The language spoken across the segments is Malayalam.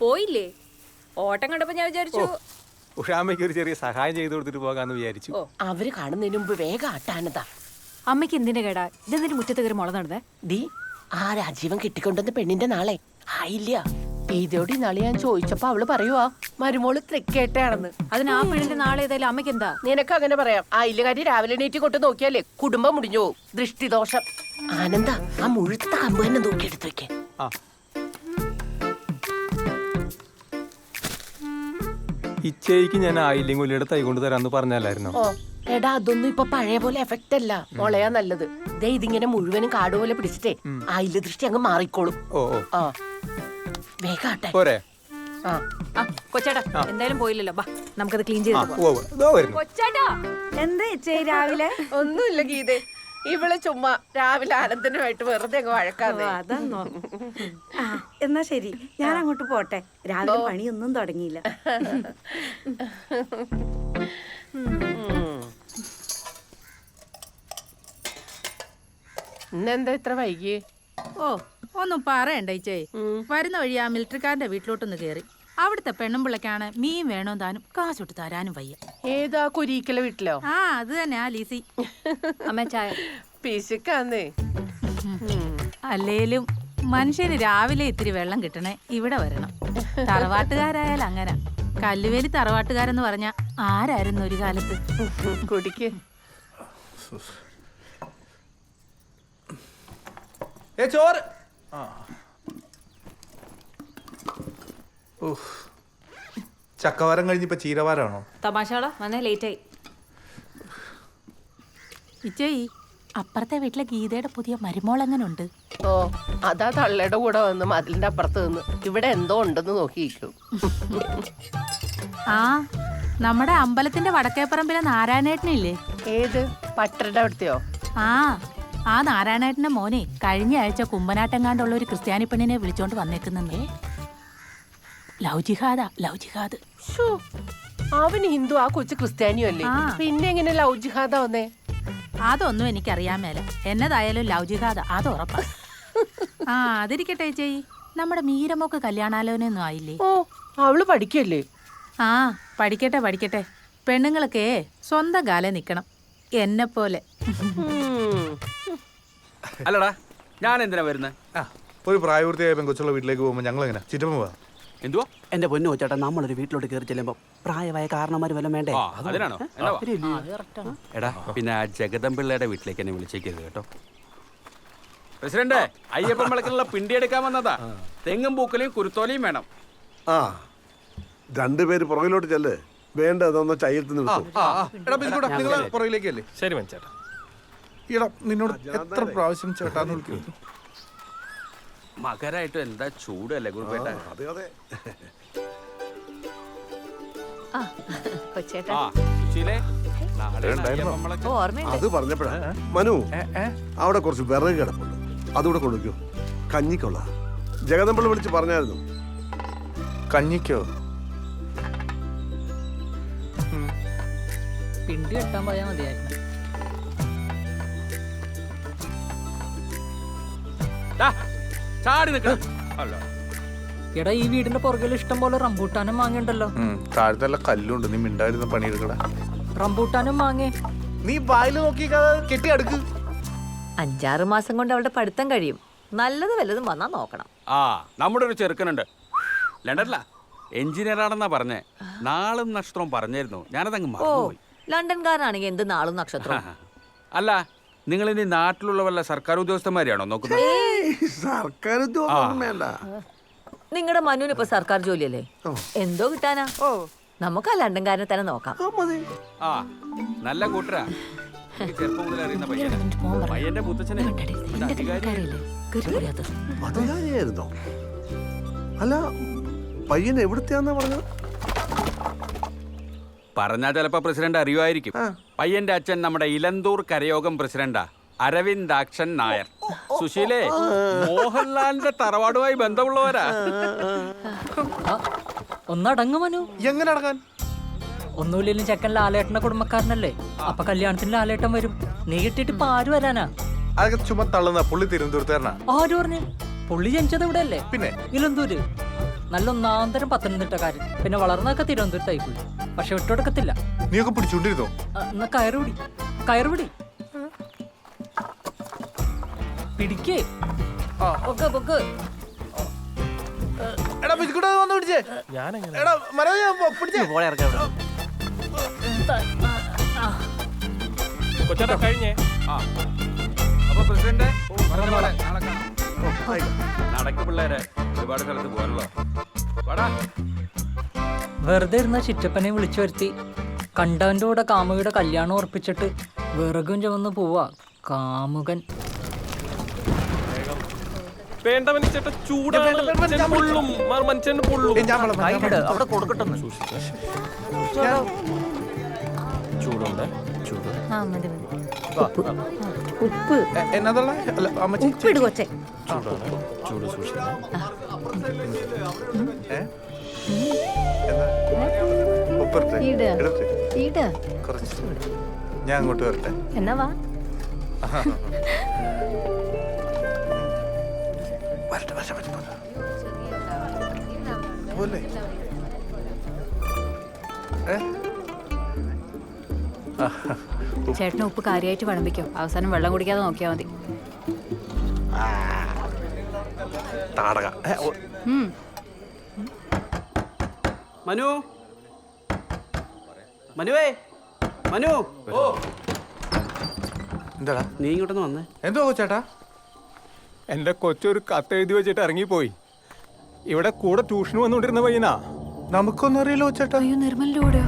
പോയില്ലേ? ഓട്ടം കണ്ടപ്പോ ഞാൻ വിചാരിച്ചു ഉഷാമ്മയ്ക്ക് ഒരു ചെറിയ സഹായം ചെയ്തു കൊടുത്തിട്ട് പോകാന്ന് വിചാരിച്ചു. അവർ കാണുന്നതിന് മുമ്പ് വേഗം ആട്ടാനതാ. അമ്മയ്ക്ക് എന്തിന്റെ കേടാ? ഇതെന്തിനു മുറ്റത്ത് കയറി മുള നടന്നേ? ദീ ആ രാജീവൻ കിട്ടിക്കൊണ്ടുവന്ന പെണ്ണിന്റെ നാളെ? ആയില്ല. ഇതോടെ നാളെ ഞാൻ ചോദിച്ചപ്പോ അവൾ പറയുവാ മരുമോൾ തൃക്കേട്ടയാണെന്ന്. അതിന് ആ പെണ്ണിന്റെ നാളെ ഏതായാലും അമ്മയ്ക്ക് എന്താ? നിനക്ക് അങ്ങനെ പറയാം. ആയില്ലുകാരി രാവിലെ നീറ്റി കൊണ്ട് നോക്കിയാലേ കുടുംബം മുടിഞ്ഞു പോകും. ദൃഷ്ടിദോഷം. ആനന്ദ ആ മുഴുത്ത കമ്പ് തന്നെ നോക്കിയെടുത്ത് വെക്കേ. ആ ഇച്ചയ്ക്ക് ഞാൻ ആയില്ലെങ്കിൽ കൊല്ലിയുടെ തൈ കൊണ്ട് തരാന്ന് പറഞ്ഞല്ലായിരുന്നു ഓ എടാ അതൊന്നും ഇപ്പൊ പഴയ പോലെ എഫക്റ്റ് അല്ല. മുളയാ നല്ലത്. ദേ ഇതിങ്ങനെ മുഴുവനും കാട് പോലെ പിടിച്ചിട്ടേ ആയില്ല ദൃഷ്ടി അങ്ങ് മാറിക്കോളും. ഓ ഓ. ആ. വേഗാട്ടെ പോരെ. ആ. ആ കൊച്ചേട്ടാ എന്തായാലും പോയില്ലല്ലോ. ബാ നമുക്കത് ക്ലീൻ ചെയ്ത് ആ ഓ ഓ, ഇതോ വരുന്നു. കൊച്ചേട്ടാ. എന്താ ചേച്ചി രാവിലെ ഒന്നുമില്ല ഗീതേ. ഇവൾ ചുമ്മാ രാവിലെ ആനന്ദനുമായിട്ട് വെറുതെ അങ്ങ് വഴക്കാന്നേ. അതെന്നോ. ആ എന്നാ ശരി. ഞാൻ അങ്ങോട്ട് പോട്ടെ. രാവിലെ പണിയൊന്നും തുടങ്ങിയില്ല. ഇന്നെന്താ ഇത്ര വൈകി? ഓ ഒന്നും പറയണ്ട ഇച്ചേ. വരുന്ന വഴി ആ മിലിറ്ററിക്കാരന്റെ വീട്ടിലോട്ടൊന്ന് കയറി അവിടുത്തെ പെണ്ണുമ്പിള്ളക്കാണ് മീൻ വേണോ താനും കാശൊട്ട് തരാനും വയ്യ. ഏതാ കുരിക്കല വീട്ടിലോ? ആ അത് തന്നെ ആ ലീസി. അമ്മ ചായ. പിശുക്കാന്നേ. അല്ലേലും മനുഷ്യന് രാവിലെ ഇത്തിരി വെള്ളം കിട്ടണേ ഇവിടെ വരണം. തറവാട്ടുകാരായാൽ അങ്ങനെ. കല്ലുവേലി തറവാട്ടുകാരെന്ന് പറഞ്ഞ ആരായിരുന്നു ഒരു കാലത്ത്? കുടിക്ക്. ഏ ചോറ്. ഉഫ്. ചക്കവാരം കഴിഞ്ഞിപ്പോ ചീരവാരാണോ? തമാശകളാ വന്നേ ലേറ്റ് ആയി ഇച്ചേ അപ്പുറത്തെ വീട്ടിലെ ഗീതയുടെ പുതിയ മരുമോൾ എങ്ങനെ ഉണ്ട് ഓ അതാ തള്ളയുടെ കൂടെ വന്ന് മതിലിന്റെ അപ്പുറത്ത് നിന്ന്. ഇവിടെ എന്തോ ഉണ്ടെന്ന് നോക്കിയിരിക്കും. ആ നമ്മുടെ അമ്പലത്തിന്റെ വടക്കേപ്പറമ്പിലെ നാരായണേട്ടനില്ലേ? ഏത്? പട്ടരുടെ അവിടുത്തെയോ? ആ ആ നാരായണേട്ടന്റെ മോനെ കഴിഞ്ഞ ആഴ്ച കുമ്പനാട്ടെങ്ങാണ്ടുള്ള ഒരു ക്രിസ്ത്യാനി പെണ്ണിനെ വിളിച്ചോണ്ട് വന്നേക്കുന്നേ ലവ് ജിഹാദാ ലവ് ജിഹാദ് ശ്ശോ, ഹിന്ദു ആ കൊച്ചു ക്രിസ്ത്യാനിയും അല്ലേ? പിന്നെ എങ്ങനെ ലവ് ജിഹാദ വന്നേ? അതൊന്നും എനിക്കറിയാൻ മേല. എന്നതായാലും ലവ് ജിഹാദ അത് ഉറപ്പാ. ആ അതിരിക്കട്ടെ ചേച്ചി. നമ്മുടെ മീരമൊക്കെ കല്യാണാലോനൊന്നും ആയില്ലേ? ഓ അവൾ പഠിക്കല്ലേ? ആ പഠിക്കട്ടെ പഠിക്കട്ടെ. പെണ്ണുങ്ങളൊക്കെ സ്വന്തം കാലം നിക്കണം. എന്നെ പോലെ അല്ലടാ ഞാൻ എന്തിനാ വരുന്നത് ഒരു പ്രായപൂർത്തിയായ പെങ്കൊച്ചുള്ള വീട്ടിലേക്ക് പോകുമ്പോൾ ഞങ്ങൾ എങ്ങനെ ചുറ്റമ്മ പോവാ? എന്തുവാ? എന്റെ പൊന്നു ചേട്ടാ നമ്മളൊരു വീട്ടിലോട്ട് കയറി ചെല്ലുമ്പോ പ്രായമായ കാരണന്മാര് വല്ലതും വേണ്ടേ? അതിനാണോ? എടാ പിന്നെ ആ ജഗദമ്പിള്ളയുടെ വീട്ടിലേക്ക് എന്നെ വിളിച്ചേക്കരുത് കേട്ടോ. പ്രസിഡന്റ് അയ്യപ്പൻ വിളക്കിനുള്ള പിണ്ടി എടുക്കാൻ വന്നതാ. തെങ്ങും പൂക്കലയും കുരുത്തോലയും വേണം. ആ രണ്ടുപേര് പുറകിലോട്ട് ചെല്ല്. വേണ്ട അതൊന്ന് ചയ്യത്ത് നിർത്തും പുറകിലേക്കല്ലേ? ശരി ഇടാ നിന്നോട് എത്ര പ്രാവശ്യം ചേട്ടാന്ന് വിളിക്കുന്നു മകരായിട്ട് എന്താ ചൂടല്ലേ ഗുരുപേട്ട അതെ അതെ. കൊച്ചേട്ടാ. ആ സുശീലേ നാളെ അയ്യപ്പൻ ഓർമ്മയുണ്ട്. അത് പറഞ്ഞപ്പോഴാ. മനു അവിടെ കുറച്ച് വിറക് കിടപ്പുണ്ട്. അതുകൂടെ കൊടുക്കൂ കഞ്ഞിക്കൊള്ള. ജഗദമ്പിള്ള വിളിച്ച് പറഞ്ഞായിരുന്നു. കഞ്ഞിക്കോ? പിണ്ടി കെട്ടാൻ പോയാൽ മതിയായിരുന്നു. ദാ, ചാടി നിൽക്കണം അല്ല. എടാ ഈ വീടിന്റെ പുറകിൽ ഇഷ്ടം പോലെ റംബൂട്ടാനും മാങ്ങയുണ്ടല്ലോ. താഴത്തെ കല്ലുണ്ട്. നീ മിണ്ടായിരുന്ന പണിയെടുക്കടാ റംബൂട്ടാനും മാങ്ങേ. നീ വായിൽ നോക്കി കെട്ടി അടുക്ക്. അഞ്ചാറ് മാസം കൊണ്ട് അവളുടെ പഠിത്തം കഴിയും. നല്ലത് വല്ലതും വന്നാ നോക്കണം. ആ നമ്മുടെ ഒരു ചെറുക്കനുണ്ട്. ലണ്ടനല്ല എഞ്ചിനീയർ ആണെന്നാ പറഞ്ഞേ. നാളും നക്ഷത്രവും പറഞ്ഞിരുന്നു ഞാനതങ്ങ് ഓ ലണ്ടൻ ലണ്ടൻകാരനാണെങ്കിൽ എന്ത് നാളും നക്ഷത്രം അല്ല നിങ്ങൾ ഇനി നാട്ടിലുള്ള വല്ല സർക്കാർ ഉദ്യോഗസ്ഥന്മാരെയാണോ നോക്കുന്നത്? സർക്കാർ ഉദ്യോഗം വേണ്ട. നിങ്ങളുടെ മനുവിന് ഇപ്പൊ സർക്കാർ ജോലിയല്ലേ? എന്തോ കിട്ടാനാ? നമുക്ക് ആ ലണ്ടൻകാരനെ തന്നെ നോക്കാം. ആ നല്ല കൂട്ടരാ. ചെറുപ്പം മുതൽ അറിയുന്ന പയ്യനാ. പയ്യന്റെ മുത്തച്ഛനെ അല്ല പയ്യൻ എവിടുത്തെയാന്നാ പറഞ്ഞത്? പറഞ്ഞാ ചിലപ്പോ പ്രസിഡന്റ് അറിയുമായിരിക്കും. പയ്യന്റെ അച്ഛൻ നമ്മുടെ ഇലന്തൂർ കരയോഗം പ്രസിഡന്റാ. അരവിന്ദാക്ഷൻ നായർ. സുശീലേ മോഹൻലാലിന്റെ തറവാടുമായി ബന്ധമുള്ളവരാ. ഒന്നടങ്ങു മനു. എങ്ങനെ അടങ്ങാൻ? ഒന്നുമില്ലെങ്കിലും ചെക്കൻ ലാലേട്ടന്റെ കുടുംബക്കാരനല്ലേ? അപ്പൊ കല്യാണത്തിന് ലാലേട്ടൻ വരും. നീ കിട്ടിട്ട് ഇപ്പൊ ആര് വരാനാ? അതൊക്കെ ചുമ തള്ളുന്ന പുള്ളി തിരുവനന്തപുരത്തുകാരനാ. ആര് പറഞ്ഞു? പുള്ളി ജനിച്ചത് ഇവിടെ അല്ലേ പിന്നെ? ഇലന്തൂര്. നല്ല ഒന്നാന്തരം പത്തനംതിട്ടക്കാരൻ പിന്നെ വളർന്നൊക്കെ തിരുവനന്തപുരത്തായി പോയി പക്ഷെ വിട്ടുകൊടുക്കത്തില്ല നീയൊക്കെ പിടിച്ചോണ്ടിരുന്നോ എന്നാ കയറുപിടി കയറുപിടി പിടിക്കേ. പൊക്ക് പൊക്ക്. എടാ ബിസ്കുട്ട് വന്ന് പിടിച്ചേ. എടാ മനോജ് പിടിച്ചേ. പോളെ ഇറക്കാം ഇവിടെ. കൊച്ചേട്ടാ കഴിഞ്ഞേ. ആ. അപ്പൊ പ്രസിഡന്റ്. നടക്ക് പിള്ളേരെ. ഒരുപാട് സ്ഥലത്ത് പോകാനുള്ള വാടാ. വെറുതെ ഇരുന്ന ചിറ്റപ്പനെ വിളിച്ചു വരുത്തി. കണ്ടവന്റെ കൂടെ കാമുകിയുടെ കല്യാണം ഉറപ്പിച്ചിട്ട് വിറകും ചുമന്ന് പോവാ. കാമുകൻ. വേണ്ട മനുഷ്യട്ട ചൂടാണ് മനുഷ്യൻ പൊള്ളും. മ- മനുഷ്യൻ പൊള്ളും. ഏയ് ഞാൻ വെള്ളം- ഞാൻ വെള്ളം- അവിടെ കൊടുക്കട്ടെ ചൂടുണ്ട്. ചൂട്. ആ മതി മതി. ഉപ്പ്. എ- എന്നതുള്ള? അല്ല അമ്മച്ചി ഉപ്പിട് കൊച്ചേ. ചൂടാണ്. ചൂട് സൂക്ഷിക്കണം. ഏ? എന്നാ? ഉപ്പിട്ടെ ഇടട്ടെ. കുറച്ച്. ഞാൻ അങ്ങോട്ട് വരട്ടെ. എന്നാ വാ. വരട്ടെ വരട്ടെ വരട്ടെ. പോലെ. ചേട്ടന് ഉപ്പ് കാര്യമായിട്ട് വിളമ്പിക്കോ. അവസാനം വെള്ളം കുടിക്കാതെ നോക്കിയാ മതി. മനു? മനുവേ മനു? ഓ. എന്താടാ നീ ഇങ്ങോട്ടൊന്ന് വന്നേ. എന്തോ ചേട്ടാ എന്റെ കൊച്ചൊരു കത്ത് എഴുതി വെച്ചിട്ട് ഇറങ്ങിപ്പോയി. ഇവിടെ കൂടെ ട്യൂഷന് വന്നുകൊണ്ടിരുന്ന പയ്യനാ. നമുക്കൊന്നും അറിയില്ലോ ചേട്ടാ അയ്യോ നിർമ്മലിന്റെ കൂടെയോ?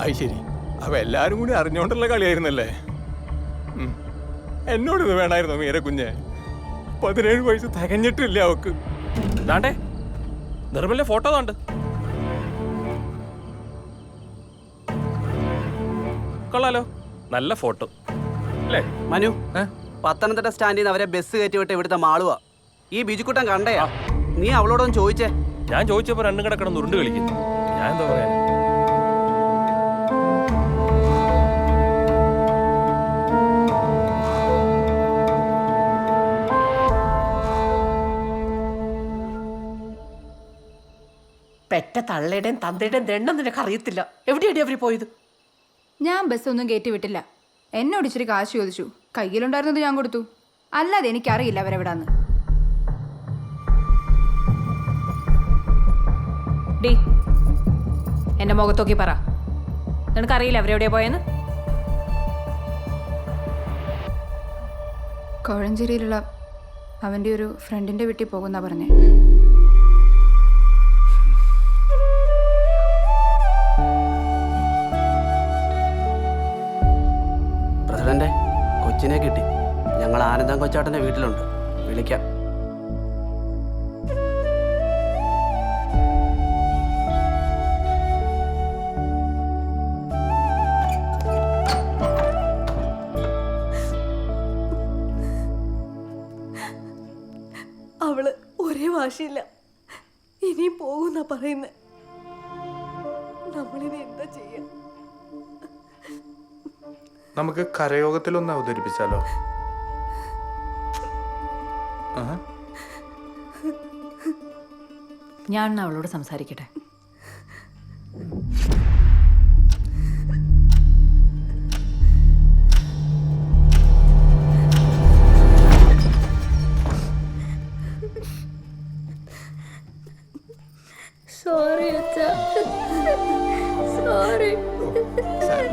അത് ശരി. അപ്പൊ എല്ലാരും കൂടി അറിഞ്ഞോണ്ടുള്ള കളിയായിരുന്നല്ലേ? എന്നോട് എന്നോടിത് വേണമായിരുന്നു മീര കുഞ്ഞെ? പതിനേഴ് വയസ്സ് തികഞ്ഞിട്ടില്ല അവക്ക്. ദാണ്ടേ നിർമ്മലിന്റെ ഫോട്ടോ താണ്ട് കൊള്ളാലോ. നല്ല ഫോട്ടോ. അല്ലേ? മനു? പത്തനംതിട്ട സ്റ്റാൻഡിൽ നിന്ന് അവരെ ബസ് കയറ്റി വിട്ട് ഇവിടുത്തെ മാളുവാ. ഈ ബിജുക്കുട്ടൻ കണ്ടയാ. നീ അവളോടൊന്ന് ചോദിച്ചേ. ഞാൻ ചോദിച്ചപ്പോ രണ്ടും കിടക്കണം ഉരുണ്ട് കളിക്കുന്നു. ഞാൻ എന്താ പറയാ? പെറ്റ തള്ളയുടെയും തന്തയുടെയും ദണ്ണം നിനക്ക് അറിയത്തില്ല എവിടെയാണ് അവർ പോയത്? ഞാൻ ബസ്സൊന്നും കയറ്റി വിട്ടില്ല. എന്നോട് ഇച്ചിരി കാശ് ചോദിച്ചു. കയ്യിലുണ്ടായിരുന്നത് ഞാൻ കൊടുത്തു. അല്ലാതെ എനിക്കറിയില്ല അവരെവിടാന്ന്. ഡി എന്റെ മുഖത്തോക്കി പറ. നിനക്കറിയില്ല അവരെവിടെ പോയെന്ന്? കോഴഞ്ചേരിയിലുള്ള അവന്റെ ഒരു ഫ്രണ്ടിന്റെ വീട്ടിൽ പോകുന്ന പറഞ്ഞേ. ഞങ്ങൾ ആനന്ദം കൊച്ചാട്ടന്റെ വീട്ടിലുണ്ട്. വിളിക്കാം. അവൾ ഒരേ വാശിയില്ല. ഇനിയും പോകുന്ന പറയുന്നത് നമ്മളിനി എന്താ ചെയ്യാ? നമുക്ക് കരയോഗത്തിലൊന്ന് അവതരിപ്പിച്ചാലോ. ഞാൻ അവളോട് സംസാരിക്കട്ടെ. സോറി സോറി സോറി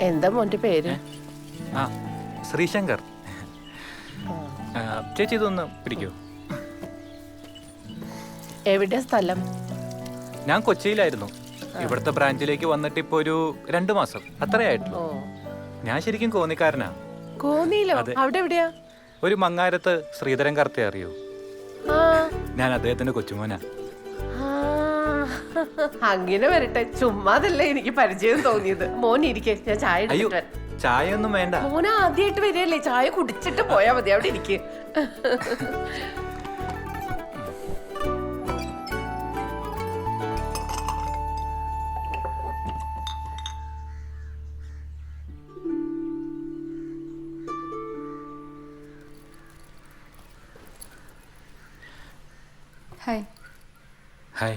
എന്താ മോന്റെ പേര്? ആ ശ്രീശങ്കർ. ചേച്ചി ഇതൊന്ന് പിടിക്കോ. എവിടെ സ്ഥലം? ഞാൻ കൊച്ചിയിലായിരുന്നു. ഇവിടുത്തെ ബ്രാഞ്ചിലേക്ക് വന്നിട്ട് ഇപ്പൊ ഒരു രണ്ടു മാസം. അത്രയായിട്ടുള്ളൂ ഞാൻ ശരിക്കും കോന്നിക്കാരനാ. കോന്നിയിലോ? അവിടെ എവിടെയാ? ഒരു മങ്ങാരത്ത് ശ്രീധരൻ കർത്തെ അറിയോ? ഞാൻ അദ്ദേഹത്തിന്റെ കൊച്ചുമോനാ. അങ്ങനെ വരട്ടെ. ചുമ്മാതല്ലേ എനിക്ക് പരിചയം തോന്നിയത്. മോൻ ഇരിക്കെ ഞാൻ ചായ അയ്യോ എടുത്തിട്ട് വരാം. ചായ ഒന്നും വേണ്ട. മോൻ ആദ്യമായിട്ട് വരികയല്ലേ? ചായ കുടിച്ചിട്ട് പോയാ മതി അവിടെ ഇരിക്ക. ഹായ് ഹായ്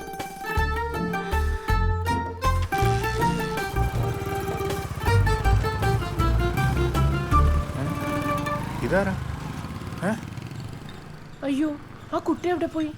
ഇതാരാ അയ്യോ ആ കുട്ടി എവിടെ പോയി?